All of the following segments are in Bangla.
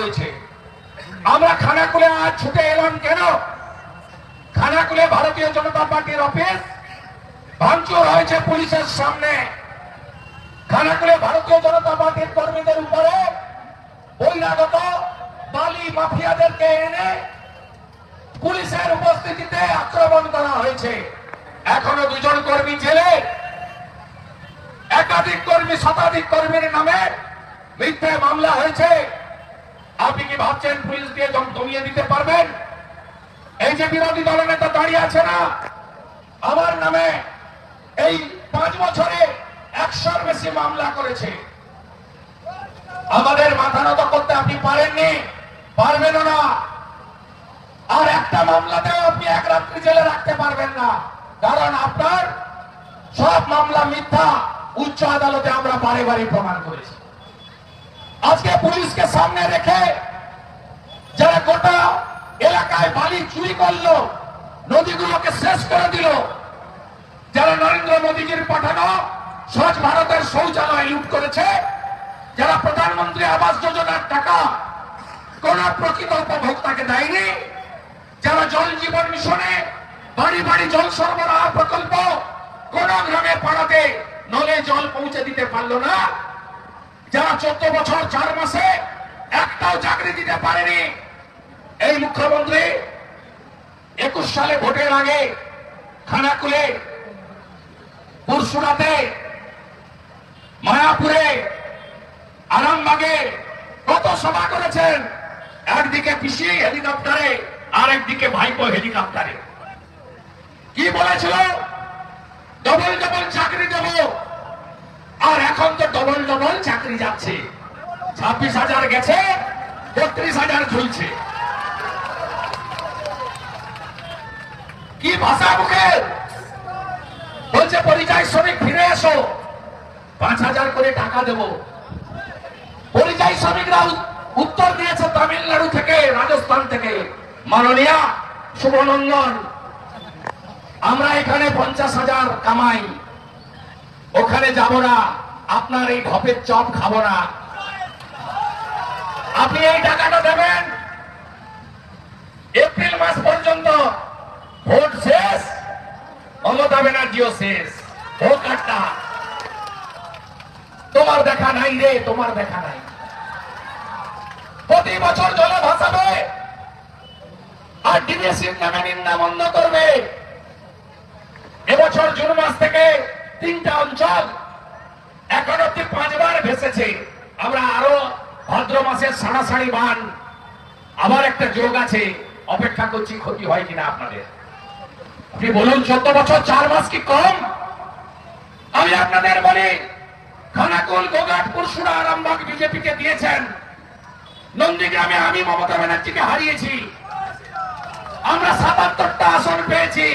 রয়েছে। আমরা খানাকুলে আজ ছুটে এলাম কেন? খানাকুলে ভারতীয় জনতা পার্টির অফিস ভাঙচুর হয়েছে পুলিশের সামনে। খানাকুলে ভারতীয় জনতা পার্টির কর্মীদের উপরে বহিরাগত বালি মাফিয়াদেরকে এনে পুলিশের উপস্থিতিতে আক্রমণ করা হয়েছে। এখনও দুজন কর্মী জেলে। একাধিক কর্মী, শতাধিক কর্মীর নামে মিথ্যে মামলা হয়েছে। আপনি কি ভাবছেন পুলিশ দিয়ে জম- দমিয়ে দিতে পারবেন? এই যে বিরোধী দলের নেতা দাঁড়িয়ে আছে না, আমার নামে এই পাঁচ বছরে একশোর বেশি মামলা করেছে। আমাদের মাথা নত করতে আপনি পারেননি, পারবেন না। আর একটা মামলাতেও আপনি এক রাত্রি জেলে রাখতে পারবেন না, কারণ আপনার সব মামলা মিথ্যা, উচ্চ আদালতে আমরা বারে বারে প্রমাণ করেছি। আজকে পুলিশকে সামনে রেখে গোটা এলাকায় বালি চুরি করল, নদীগুলোকে শেষ করে দিল। যারা নরেন্দ্র মোদীজির পাঠানো স্বচ্ছ ভারতের শৌচালয় লুট করেছে, যারা প্রধানমন্ত্রী আবাস যোজনার টাকা কোন প্রকৃত উপভোক্তাকে দেয়নি, যারা জল জীবন মিশনে বাড়ি বাড়ি জল সরবরাহ প্রকল্প কোন গ্রামে পাড়াতে নলে জল পৌঁছে দিতে পারল না, যারা চোদ্দ বছর চার মাসে একটাও চাকরি দিতে পারেনি এই মুখ্যমন্ত্রী, একুশ সালে ভোটের আগে খানাকুলে পুরসুরাতে মায়াপুরে, আরামবাগে কত সভা করেছেন? একদিকে পিসি হেলিকপ্টারে আর একদিকে ভাইপো হেলিকপ্টারে। কি বলেছিল? ডবল ডবল চাকরি দেব। আর এখন তো ডবল ডবল চাকরি যাচ্ছে। ছাব্বিশ হাজার গেছে, বত্রিশ হাজার ঝুলছে। কি ভাষা মুখে? বলছে, পরিযায়ী শ্রমিক, ফিরে এসো। পাঁচ হাজার করে টাকা দেব। পরিযায়ী শ্রমিকরা উত্তর দিয়েছে তামিলনাড়ু থেকে, রাজস্থান থেকে। মাননীয়া শুভনন্দন, আমরা এখানে পঞ্চাশ হাজার কামাই। ওখানে যাব না। আপনার এই ঢপের চপ খাব না। আপনি এই টাকাটা দেবেন। এপ্রিল মাস পর্যন্ত ভোট শেষ? মমতা ব্যানার্জিও শেষ। ভোট কাটটা। তোমার দেখা নাই রে, তোমার দেখা নাই। প্রতি বছর জলে ভাসাবে। আর ডিবিএসির নামে নিন্দা বন্ধ করবে। এবছর জুন মাস থেকে তিনটা অঞ্চল এখন অব্দি পাঁচবার ভেসেছে। আমরা আরও ভাদ্র মাসের সাড়াসাড়ি বান। আবার একটা যোগ আছে। অপেক্ষা করছি ক্ষতি হয় কিনা আপনাদের। আপনি বলুন, চোদ্দ বছর, চার মাস কি কম? আমি আপনাদের বলি, খানাকুল গোঘাট পুরসুরা আরামবাগ বিজেপিকে দিয়েছেন। নন্দীগ্রামে আমি মমতা ব্যানার্জিকে হারিয়েছি। আমরা সাতাত্তরটা আসন পেয়েছি।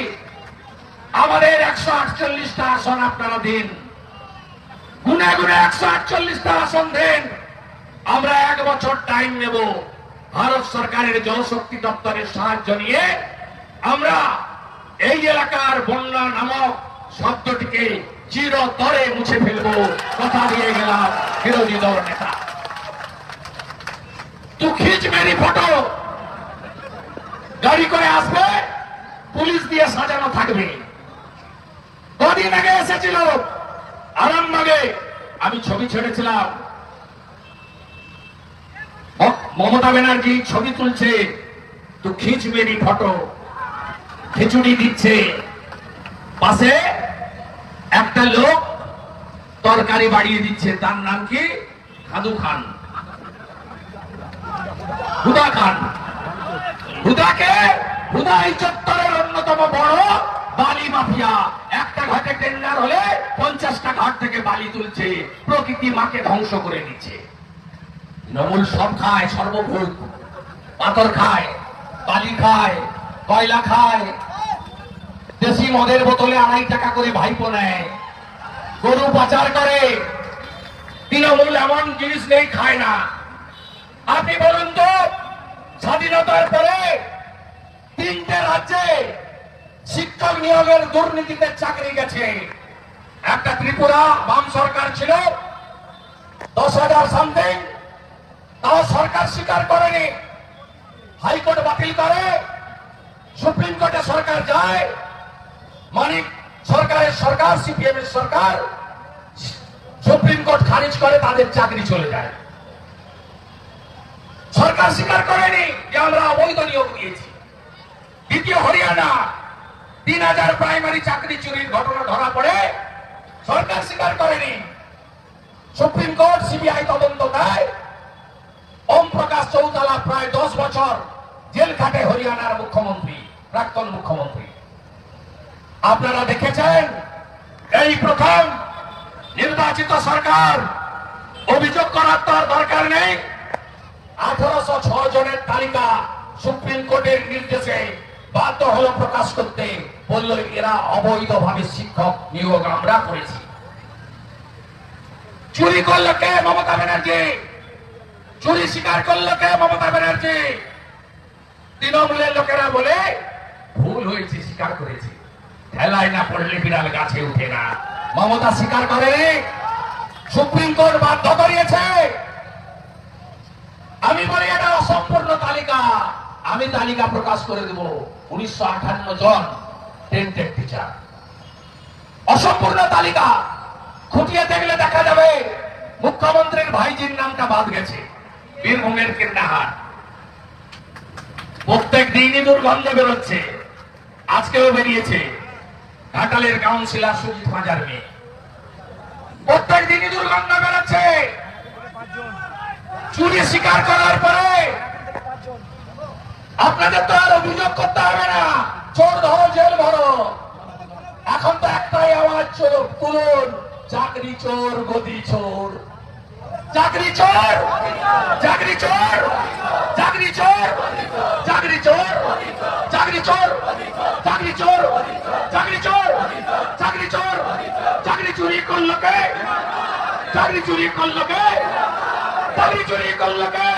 আমাদের একশো আটচল্লিশটা আসন আপনারা দিন। গুনে গুনে একশো আটচল্লিশটা আসন দেন। আমরা এক বছর টাইম নেব। ভারত সরকারের জলশক্তি দপ্তরের সাহায্য নিয়ে আমরা এই এলাকার বন্যা নামক শব্দটিকে চিরতরে মুছে ফেলব, কথা দিয়ে গেলাম বিরোধী দল নেতা। তু খিচ মেরি ফটো। গাড়ি করে আসবে, পুলিশ দিয়ে সাজানো থাকবে। কদিন আগে এসেছিল, আরামবাগে আমি ছবি ছেড়েছিলাম। মমতা ব্যানার্জি ছবি তুলছে, তো খিচ মেরি ফটো। খিচুড়ি দিচ্ছে। পাশে একটা লোক তরকারি বাড়িয়ে দিচ্ছে। তার নাম কি? খাদু খান। হুদা খান। হুদাকে হুদা এই চত্বরের অন্যতম বড় বালি মাফিয়া। একটা ঘাটে টেন্ডার হলে পঞ্চাশটা ঘাট থেকে বালি তুলছে। প্রকৃতি মাকে ধ্বংস করে দিচ্ছে। নমুল সব খায়, সর্বভূত। পাথর খায়, বালি খায়, কয়লা খায় দেশি মদের বোতলে আড়াই টাকা করে ভাইপো নেয়। গরু পাচার করে। তৃণমূল এমন জিনিস নেই, খায় না। আপনি বলুন তো, স্বাধীনতার পরে তিনটে রাজ্যে শিক্ষক নিয়োগের দুর্নীতিতে চাকরি গেছে। একটা ত্রিপুরা, বাম সরকার ছিল, দশ হাজার সামথিং তাও সরকার স্বীকার করেনি। হাইকোর্ট বাতিল করে, সুপ্রিম কোর্টে সরকার যায় মানিক, সরকারের সরকার সিপিএম এর সরকার, সুপ্রিম কোর্ট খারিজ করে তাদের চাকরি চলে যায়। সরকার স্বীকার করেনি যে আমরা অবৈধ নিয়োগ দিয়েছি দ্বিতীয় হরিয়ানা, তিন হাজার প্রাইমারি চাকরি চুরির ঘটনা ধরা পড়ে। সরকার স্বীকার করেনি। সুপ্রিম কোর্ট, সিবিআই তদন্ত দেয়। ওম প্রকাশ চৌতালা প্রায় দশ বছর জেল খাটে হরিয়ানার মুখ্যমন্ত্রী, প্রাক্তন মুখ্যমন্ত্রী। আপনারা দেখেছেন? এই প্রথম নির্বাচিত সরকার অভিযোগ করার তো দরকার নেই। আঠারোশো জনের তালিকা সুপ্রিম কোর্টের নির্দেশে বাধ্য হলো প্রকাশ করতে। বলল, এরা অবৈধভাবে শিক্ষক নিয়োগ আমরা করেছি। চুরি করল কে মমতা ব্যানার্জি? চুরি স্বীকার করল কে মমতা ব্যানার্জি? তৃণমূলের লোকেরা বলে, ভুল হয়েছে, স্বীকার করেছে। ঠেলায় না পড়লে বিড়াল গাছে উঠে না। মমতা স্বীকার করে। সুপ্রিম কোর্ট বাধ্য করিয়েছে। আমি বলি, এটা অসম্পূর্ণ তালিকা। আমি তালিকা প্রকাশ করে দেব। উনিশশো জন টেন্টেড টিচার অসম্পূর্ণ তালিকা। খুঁটিয়ে দেখলে দেখা যাবে, মুখ্যমন্ত্রীর ভাইজির নামটা বাদ গেছে। বীরভূমের কিন্নাহার প্রত্যেক দিনই দুর্গন্ধ বেরোচ্ছে। আজকেও বেরিয়েছে। ঘাটালের কাউন্সিলর সুখ মাজার মেয়ে। প্রত্যেক দিনই দুর্গন্ধ বেড়াচ্ছে চুরি স্বীকার করার পরে আপনাদের তো আর অভিযোগ করতে হবে না। চোর ধরো, জেল ভরো। এখন তো একটাই আওয়াজ, চোর তুলুন চাকরি চোর গতি চোর। চাকরি চোর চাকরি চোর চাকরি চোর চাকরি চোর চাকরি চোর চাকরি চোর চাকরি চোর চুরি করল কে? চাকরি চুরি করল কে? চাকরি চুরি করল কে?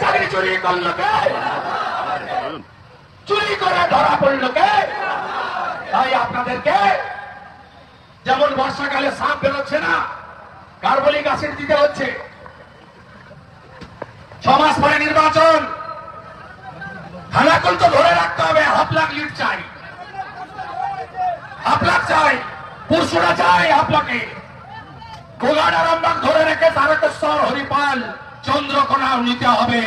চাকরি চুরি করল কে? চুরি করে ধরা পড়ল কে? তাই আপনাদেরকে যেমন বর্ষাকালে সাপ বেরোচ্ছে না, কার্বলিক অ্যাসিড দিতে হচ্ছে। ছ মাস পরে নির্বাচন। হানাকুল তো ধরে রাখতে হবে, হাফ লাখ লিড চাই। হাফ লাখ চাই। পুরুষরা চাই হাফ লাখে আরামবাগ ধরে রেখে তারকেশ্বর, হরিপাল চন্দ্রকোনাও নিতে হবে।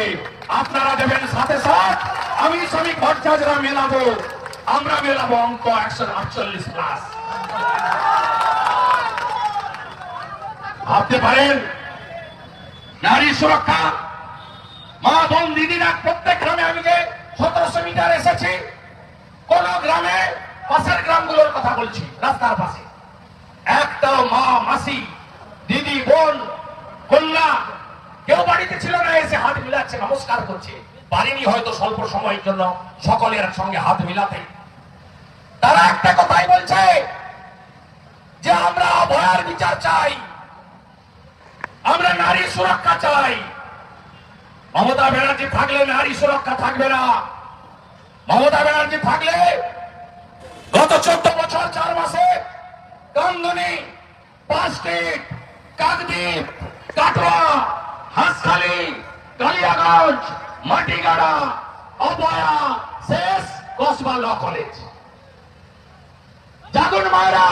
আপনারা দেবেন সাথে সাথ, আমি শ্রমিক ভট্টাচার্যরা মেলাবো। আমরা মেলাবো অঙ্ক একশো আটচল্লিশ প্লাস ভাবতে পারেন? নারী সুরক্ষা। মা, বোন, দিদিরা প্রত্যেক গ্রামে আমি যে সতেরোশো মিটার এসেছি, কোন গ্রামে পাশের গ্রামগুলোর কথা বলছি, রাস্তার পাশে। একটাও মা, মাসি, দিদি, বোন, কন্যা, কেউ বাড়িতে ছিল না, এসে হাত মিলাচ্ছে, নমস্কার করছে। পারিনি হয়তো স্বল্প সময়ের জন্য সকলের সঙ্গে হাত মিলাতে। তারা একটা কথাই বলছে, যে আমরা অভয়ার বিচার চাই, আমরা নারী সুরক্ষা চাই। মমতা ব্যানার্জি থাকলে নারী সুরক্ষা থাকবে না। মমতা ব্যানার্জি থাকলে গত চোদ্দ বছর, চার মাসে কামদুনি পাঁচটিক কাকদ্বীপ, কাটোয়া হাঁসখালি কালিয়াগঞ্জ মাটিগাড়া, অপয়া, শেষ কসবা ল কলেজ। জাগুন মায়েরা,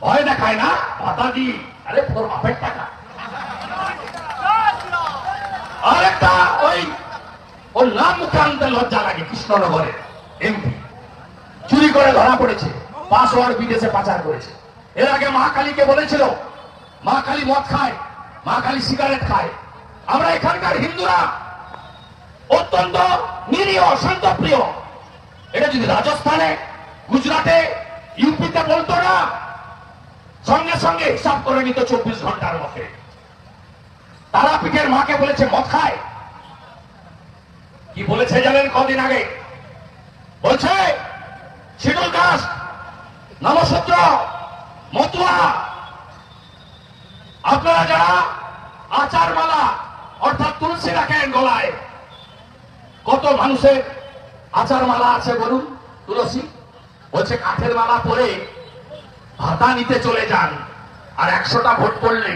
ভয় দেখায় না পাতা দি। আরে, তোর বাপের টাকা। আরেকটা ওই, ওর নাম মুখে আনতে লজ্জা লাগে কৃষ্ণনগরে, এমপি। চুরি করে ধরা পড়েছে। পাসওয়ার্ড বিদেশে পাচার করেছে। এর আগে মা কালীকে বলেছিল, মা কালী মদ খায়, মা কালী সিগারেট খায়। আমরা এখানকার হিন্দুরা অত্যন্ত নিরীহ শান্তপ্রিয় এটা যদি রাজস্থানে, গুজরাটে, ইউপিতে বলতো না, সঙ্গে সঙ্গে হিসাব করে নিত চব্বিশ ঘণ্টার মধ্যে। তারাপীঠের মাকে বলেছে, মদ খায়। কি বলেছে জানেন কদিন আগে? বলছে শিডুল কাস্ট নমসূত্র, মতুয়া। আপনারা যারা আচার মালা অর্থাৎ তুলসী রাখেন গলায়, কত মানুষের আচার মালা আছে বলুন, তুলসী? বলছে, কাঠের মালা পরে ভাতা নিতে চলে যান, আর একশোটা ভোট করলে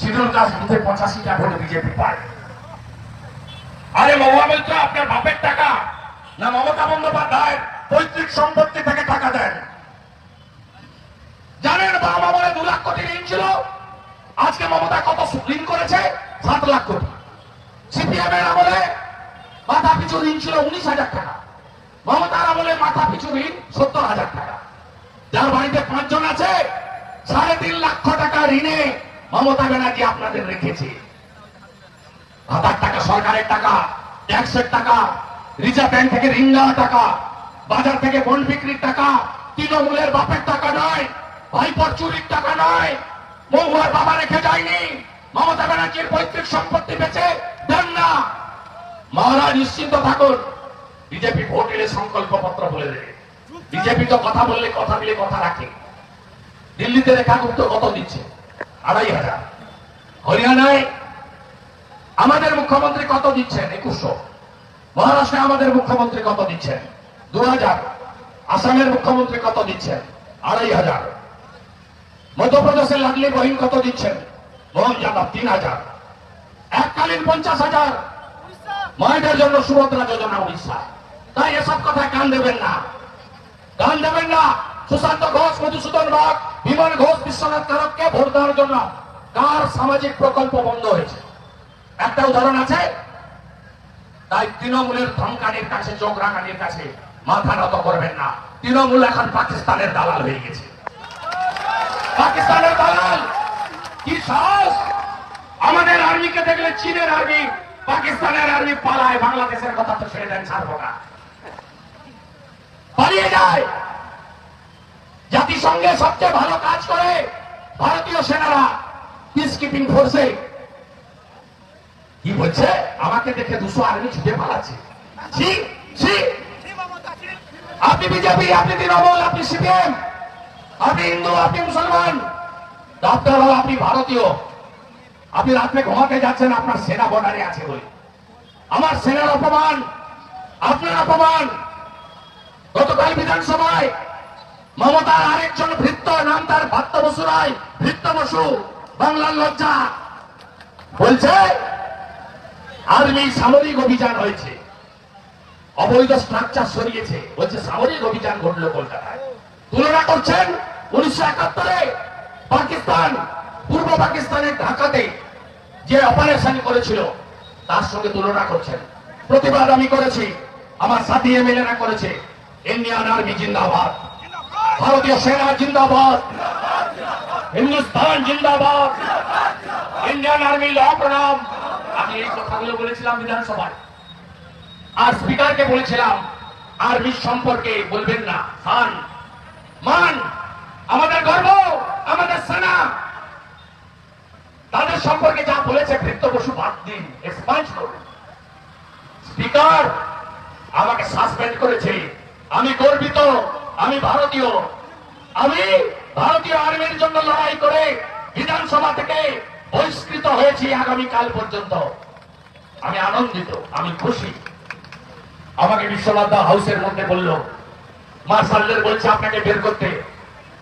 শিডিউল কাস্ট বুথে পঁচাশিটা ভোট বিজেপি পায়। আরে মহুয়া মৈত্র আপনার বাপের টাকা না মমতা বন্দ্যোপাধ্যায় পৈতৃক সম্পত্তি থেকে টাকা দেন জানেন বাবা বলে দু লাখ কোটি ঋণ ছিল। আজকে মমতা কত ঋণ করেছে? সাত লাখ কোটি। সিপিএম এর আমলে মাথা পিছু ঋণ ছিল উনিশ হাজার টাকা। মমতার আমলে মাথা পিছু ঋণ সত্তর হাজার টাকা। যার বাড়িতে পাঁচজন আছে, সাড়ে তিন লক্ষ টাকা ঋণে মমতা ব্যানার্জি আপনাদের রেখেছে। হাজার টাকা, সরকারের টাকা, ট্যাক্সের টাকা, রিজার্ভ ব্যাংক থেকে ঋণ নেওয়া টাকা, বাজার থেকে বন্ড বিক্রির টাকা, তৃণমূলের বাপের টাকা নয় ভাইপর চুরির টাকা নয়। মহুয়ার বাবা রেখে যায়নি। মমতা ব্যানার্জির পৈতৃক সম্পত্তি বেচে দেন না। মহারাজ নিশ্চিন্ত থাকুন বিজেপি ভোট এলে সংকল্প পত্র বলে দেবে। বিজেপি তো কথা বললে কথা দিলে কথা রাখে। দিল্লিতে রেখাগুপ্ত কত দিচ্ছে? আড়াই হাজার। হরিয়ানায় আমাদের মুখ্যমন্ত্রী কত দিচ্ছেন? একুশশো। মহারাষ্ট্রে আমাদের মুখ্যমন্ত্রী কত দিচ্ছেন? দু হাজার। আসামের মুখ্যমন্ত্রী কত দিচ্ছেন? আড়াই হাজার। মধ্যপ্রদেশের লাগলি বহিন কত দিচ্ছেন? মোহন যাদব তিন হাজার। এককালীন পঞ্চাশ হাজার। মায়েদের জন্য সুভদ্রা যোজনা উড়িষ্যা। তাই এসব কথায় কান দেবেন না। কান দেবেন না। সুশান্ত ঘোষ, মধুসূদন বাগ বিমান ঘোষ, বিশ্বনাথ কারককে ভোট দেওয়ার জন্য কার সামাজিক প্রকল্প বন্ধ হয়েছে? একটা উদাহরণ আছে? তাই তৃণমূলের ধমকানির কাছে, চোখ রাঙানির কাছে মাথা নত করবেন না। তৃণমূল এখন পাকিস্তানের দালাল হয়ে গেছে। পাকিস্তানের দালাল কি সাহস? আমাদের আর্মিকে দেখলে চীনের আর্মি, পাকিস্তানের আর্মি পালায়, বাংলাদেশের কথা তো ছেড়ে দেন, ছাড়বো না। পালিয়ে যায়। জাতিসংঘে সবচেয়ে ভালো কাজ করে ভারতীয় সেনারা পিস কিপিং ফোর্সে কি বলছে? আমাকে দেখে দুশো আর্মি ছুটে পালাচ্ছে। আপনি বিজেপি, আপনি তৃণমূল, আপনি সিপিএম। আপনি হিন্দু আপনি মুসলমান। ডক্টর হল আপনি ভারতীয়। আপনি রাত্রে ঘুমাতে যাচ্ছেন, আপনার সেনা বর্ডারে আছে বলে। আমার সেনার অপমান, আপনার অপমান। গতকাল বিধানসভায় মমতার আরেকজন ভৃত্য, নাম তার ভাত্ত বসু রায়, ভৃত্য বসু, বাংলার লজ্জা। বলছে, আর্মি সামরিক অভিযান হয়েছে। অবৈধ স্ট্রাকচার সরিয়েছে। বলছে, সামরিক অভিযান ঘটলো কলকাতায়। তুলনা করছেন উনিশশো একাত্তরে পাকিস্তান, পূর্ব পাকিস্তানের ঢাকাতে যে অপারেশন করেছিল, তার সঙ্গে তুলনা করছেন। প্রতিবাদ আমি করেছি, আমার সাথী এমএলএরা করেছে। ইন্ডিয়ান আর্মি জিন্দাবাদ, ভারতীয় সেনা জিন্দাবাদ, হিন্দুস্তান জিন্দাবাদ, ইন্ডিয়ান আর্মি ল প্রণাম। আমি এই কথাগুলো বলেছিলাম বিধানসভায়। আর স্পিকারকে বলেছিলাম আর্মির সম্পর্কে বলবেন না। মান, আমাদের গর্ব, আমাদের সেনা। তাদের সম্পর্কে যা বলেছে ভৃত্য বসু বাদ দিন স্পিকার আমাকে সাসপেন্ড করেছে। আমি গর্বিত, আমি ভারতীয়। আমি ভারতীয় আর্মির জন্য লড়াই করে বিধানসভা থেকে বহিষ্কৃত হয়েছি আগামীকাল পর্যন্ত। আমি আনন্দিত, আমি খুশি। আমাকে বিশ্বনাথ হাউসের মধ্যে বলল মার্শালদের বলছে আপনাকে বের করতে।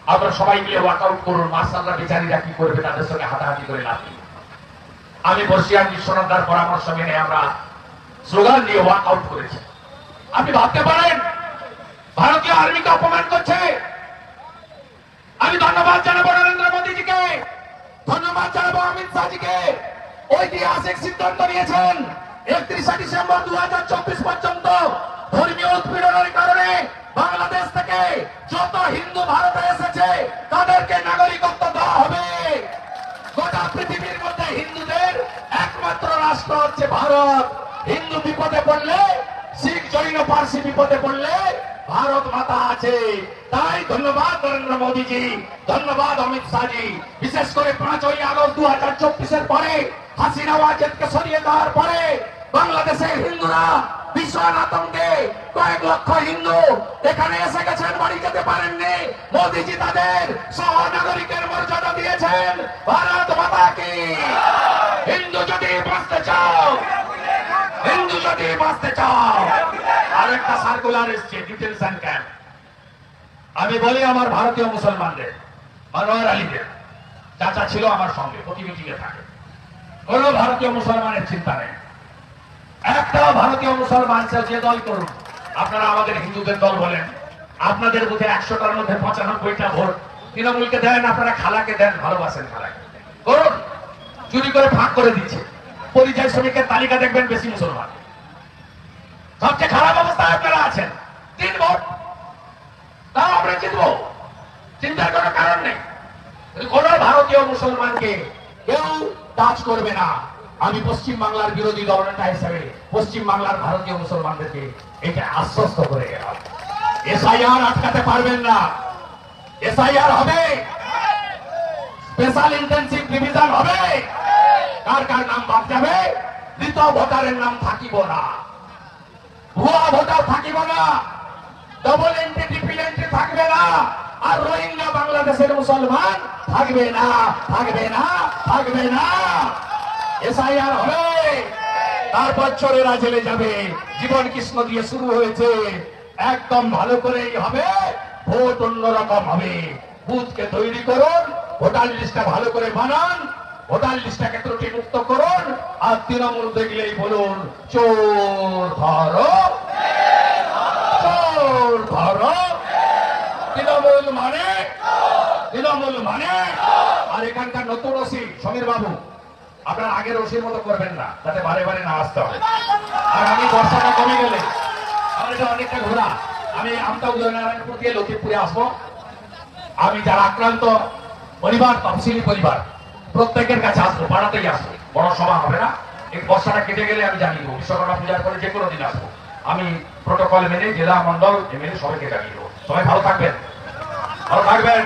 আমরা সবাই মিলে ওয়ার্কআউট করুন, মার্শালরা বেচারীরা কি করবে তাদের সঙ্গে হাতাহাতি করে লাভ আমি বর্ষিয়ান বিশ্বনাথ দার পরামর্শ মেনে আমরা স্লোগান দিয়ে ওয়ার্কআউট করেছি। আপনি ভাবতে পারেন, ভারতীয় আর্মিকে অপমান করছে। আমি ধন্যবাদ জানাব নরেন্দ্র মোদীজিকে। ধন্যবাদ জানাব অমিত শাহজিকে। ঐতিহাসিক সিদ্ধান্ত নিয়েছেন একত্রিশে ডিসেম্বর দু হাজার চব্বিশ পর্যন্ত। ধর্মীয় উৎপীড়নের কারণে বাংলাদেশ থেকে যত হিন্দু ভারতে এসেছে, তাদেরকে নাগরিকত্ব দেওয়া হবে। গোটা পৃথিবীর মধ্যে হিন্দুদের একমাত্র রাষ্ট্র হচ্ছে ভারত। হিন্দু বিপদে পড়লে, শিখ জৈন পার্সি বিপদে পড়লে ভারত মাতা আছে। তাই ধন্যবাদ নরেন্দ্র মোদীজি, ধন্যবাদ অমিত শাহজি। বিশেষ করে পাঁচই আগস্ট দু হাজার চব্বিশের পরে হাসিনা ওয়াজেদকে সরিয়ে দেওয়ার পরে বাংলাদেশের হিন্দুরা ভীষণ আতঙ্কে। কয়েক লক্ষ হিন্দু এখানে এসে গেছেন, বাড়ি পারেননি। মোদীজি তাদের মর্যাদা দিয়েছেন। ভারত হিন্দু যদি বাঁচতে চাও, হিন্দু যদি বাঁচতে চাও। আর একটা সার্কুলার এসছে ক্যাম্প আমি বলি আমার ভারতীয় মুসলমানদের, মনোয়ার আলীদের, চাচা ছিল আমার সঙ্গে প্রতি মিটিংয়ে থাকে কোন ভারতীয় মুসলমানের চিন্তা নেই। একটা ভারতীয় মুসলমান যে দল করুন আপনারা আমাদের হিন্দুদের দল বলেন। আপনাদের বুথে একশোটার মধ্যে পঁচানব্বইটা ভোট। তৃণমূলকে দেন, আপনারা খালাকে দেন, ভালোবাসেন খালাকে। করুন। চুরি করে ফাঁক করে দিচ্ছে। পরিযায়ী শ্রমিকের তালিকা দেখবেন বেশি মুসলমান। সবচেয়ে খারাপ অবস্থায় আপনারা আছেন। তিন ভোট। তাও আমরা জিতবো। চিন্তার কোনো কারণ নেই। কোন ভারতীয় মুসলমানকে কেউ টাচ করবে না। আমি পশ্চিম বাংলার বিরোধী দলনেতা হিসেবে পশ্চিম বাংলার ভারতীয় মুসলমানদেরকে এটা আশ্বস্ত করে গেলাম। এসআইআর আটকাতে পারবেন না। এসআইআর হবে। স্পেশাল ইন্টেন্সিভ ডিভিশন হবে। কার কার নাম বাদ যাবে? মৃত ভোটারের নাম থাকিব না। ভুয়া ভোটার থাকিব না। ডবল এন্ট্রি ট্রিপল এন্ট্রি থাকবে না। আর রোহিঙ্গা বাংলাদেশের মুসলমান থাকবে না। থাকবে না। থাকবে না। এসআইআর হবে। তারপর চোরেরা জেলে যাবে। জীবন কৃষ্ণ দিয়ে শুরু হয়েছে। একদম ভালো করেই হবে। ভোট অন্যরকম হবে। বুথকে তৈরি করুন, ভোটার লিস্টটা ভালো করে বানান, ভোটার লিস্টটাকে ত্রুটি মুক্ত করুন, আর তৃণমূল দেখলেই বলুন, চোর ধরো। চোর ধরো। তৃণমূল মানে? তৃণমূল মানে? আর এখানকার নতুন ওসি সমীর বাবু আপনার আগের ওসির মতো করবেন না, যাতে বারে বারে না আসতে হবে আর আমি বর্ষাটা কমে গেলে, আমার এটা অনেকটা ঘোরা। আমি আমতা উদয়নারায়ণপুর দিয়ে লক্ষ্মীপুরে আসব। আমি যারা আক্রান্ত পরিবার, তফসিলি পরিবার, প্রত্যেকের কাছে আসব, পাড়াতেই আসব। বড় সভা হবে না। এই বর্ষাটা কেটে গেলে আমি জানিয়ে দেবো, বিশ্বকর্মা পূজার পরে যে কোনো দিন আসব। আমি প্রোটোকল মেনে জেলা মন্ডল এমএলএ সবাইকে জানিয়ে দেবো। সবাই ভালো থাকবেন। ভালো থাকবেন।